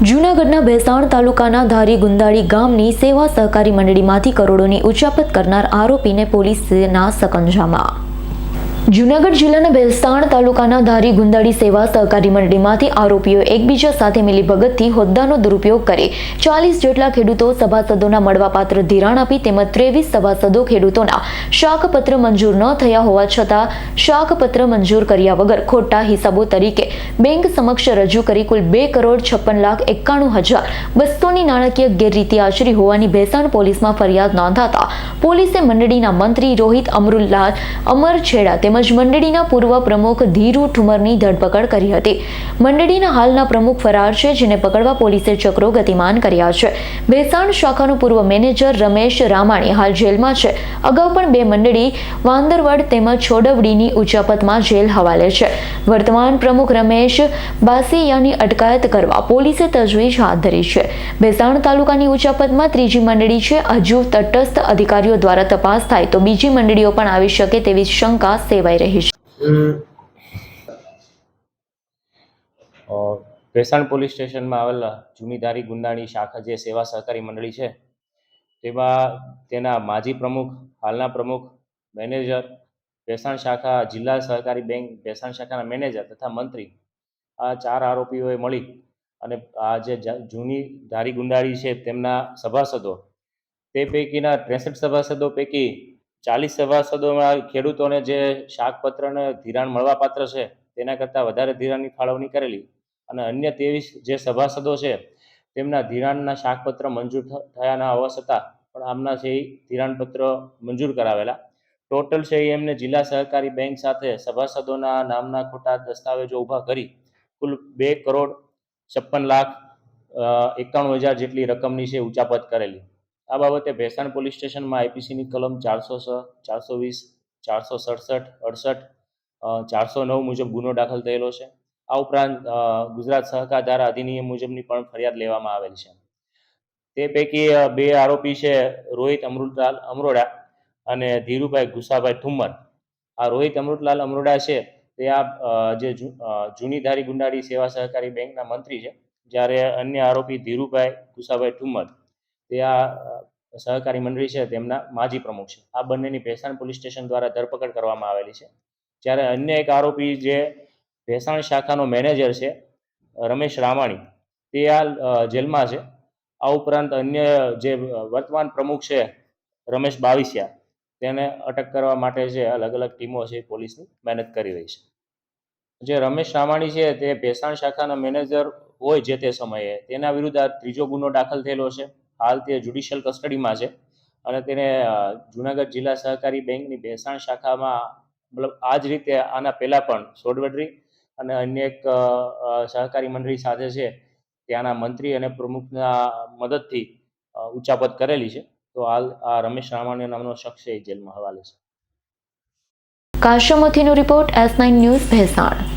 જૂનાગઢના ભેસાણ તાલુકાના ધારી ગુંદાળી ગામની સેવા સહકારી મંડળીમાંથી કરોડોની ઉચાપત કરનાર આરોપીને પોલીસના સકંજામાં જૂનાગઢ જિલ્લાના ભેલસાણ તાલુકાના ધારી ગુંદાળી સેવા સહકારી મંડળીમાંથી આરોપીઓ એકબીજા સાથે મિલીભગતથી હોદ્દાનો દુરુપયોગ કરી ચાલીસ જેટલા ખેડૂતો સભાસદોના મળવાપાત્ર ધિરાણ આપી તેમજ ત્રેવીસ સભાસદો ખેડૂતોના શાકપત્ર મંજૂર ન થયા હોવા છતાં શાકપત્ર મંજૂર કર્યા વગર ખોટા હિસાબો તરીકે બેંક સમક્ષ રજૂ કરી કુલ બે કરોડ છપ્પન લાખ એકાણું હજાર બસોની નાણાકીય ગેરરીતિ આચરી હોવાની ભેસાણ પોલીસમાં ફરિયાદ નોંધાતા પોલીસે મંડળીના મંત્રી રોહિત અમરુલ્લાલ અમર છેડા તેમજ મંડળીના પૂર્વ પ્રમુખ ધીરુ ઠુમરની ધરપકડ કરી હતી. મંડળીના હાલના પ્રમુખ ફરાર છે, જેને પકડવા પોલીસે ચક્રો ગતિમાન કર્યા છે. ભેસાણ શાખાનો પૂર્વ મેનેજર રમેશ રામાણી હાલ જેલમાં છે. અગાઉ પણ બે મંડળી, વાંદરવડ તેમજ છોડવડીની ઉચાપતમાં જેલ હવાલે છે. વર્તમાન પ્રમુખ રમેશ બાસિયાની અટકાયત કરવા પોલીસે તજવીજ હાથ ધરી છે. ભેસાણ તાલુકાની ઉચાપતમાં ત્રીજી મંડળી છે. હજુ તટસ્થ અધિકારીઓ દ્વારા તપાસ થાય તો બીજી મંડળીઓ પણ આવી શકે તેવી શંકા સેવાઈ રહી છે. ભેસાણ પોલીસ સ્ટેશનમાં આવેલા જૂનીધારી ગુંદાણી શાખા જે સેવા સહકારી મંડળી છે, તેમાં તેના માજી પ્રમુખ, હાલના પ્રમુખ, મેનેજર, ભેસાણ શાખા જિલ્લા સહકારી બેંક, ભેસાણ શાખાના મેનેજર તથા મંત્રી આ ચાર આરોપીઓએ મળી અને આ જે જૂની ધારી ગુંડાળી છે તેમના સભાસદો, તે પૈકીના ત્રેસઠ સભાસદો પૈકી ચાલીસ સભાસદોમાં ખેડૂતોને જે શાકપત્રને ધિરાણ મળવાપાત્ર છે, તેના કરતાં વધારે ધિરાણની ફાળવણી કરેલી. અને અન્ય ત્રેવીસ જે સભાસદો છે, તેમના ધિરાણના શાકપત્ર મંજૂર થયાના હોવા છતાં પણ આમના છે એ ધિરાણપત્ર મંજૂર કરાવેલા. ટોટલ છે એ એમને જિલ્લા સહકારી બેંક સાથે સભાસદોના નામના ખોટા દસ્તાવેજો ઊભા કરી કુલ બે કરોડ છપ્પન લાખ એકાણું હજાર જેટલી રકમની છે ઉચાપત કરેલી. આ બાબતે ભેસાણ પોલીસ સ્ટેશનમાં આઈપીસીની કલમ ચારસો છ ચારસો વીસ ચારસો સડસઠ અડસઠ ચારસો નવ મુજબ ગુનો દાખલ થયેલો છે. આ ઉપરાંત ગુજરાત સહકાર ધારા અધિનિયમ મુજબની પણ ફરિયાદ લેવામાં આવેલ છે. તે પૈકી બે આરોપી છે રોહિત અમૃતલાલ અમરોડા અને ધીરુભાઈ ગુસાભાઈ ઠુમ્મર. આ રોહિત અમૃતલાલ અમરોડા છે તે આ જે જૂ- અ, જૂનીધારી ગુંડાળી સેવા સહકારી બેંકના મંત્રી છે જ્યારે અન્ય આરોપી ધીરુભાઈ ગુસાભાઈ ઠુમ્મર. તે આ સહકારી મંડળી છે, તેમના માજી પ્રમુખ છે. આ બંનેની ભેસાણ પોલીસ સ્ટેશન દ્વારા ધરપકડ કરવામાં આવેલી છે. જ્યારે અન્ય એક આરોપી જે ભેસાણ શાખાનો મેનેજર છે, રમેશ રામાણી, તે આ જેલમાં છે. આ ઉપરાંત અન્ય જે વર્તમાન પ્રમુખ છે, રમેશ બાવીસિયા, તેને અટક કરવા માટે જે અલગ અલગ ટીમો છે, પોલીસની મહેનત કરી રહી છે. જે રમેશ રામાણી છે, તે ભેસાણ શાખાના મેનેજર હોય જે તે સમયે, તેના વિરુદ્ધ આ ત્રીજો ગુનો દાખલ થયેલો છે. હાલ તે જ્યુડિશિયલ કસ્ટડીમાં છે. અને તેને જુનાગઢ જિલ્લા સહકારી બેંકની ભેસાણ શાખામાં, મતલબ આ જ રીતે આના પહેલાં પણ સોડવડરી અને અન્ય એક સહકારી મંડળી સાથે છે, ત્યાંના મંત્રી અને પ્રમુખના મદદથી ઉચ્ચાપત કરેલી છે. તો હાલ આ રમેશ રામાણી નામનો શખ્સ એ જેલમાં હવાલે છે. કાશમથીનો report S nine news Bhesan.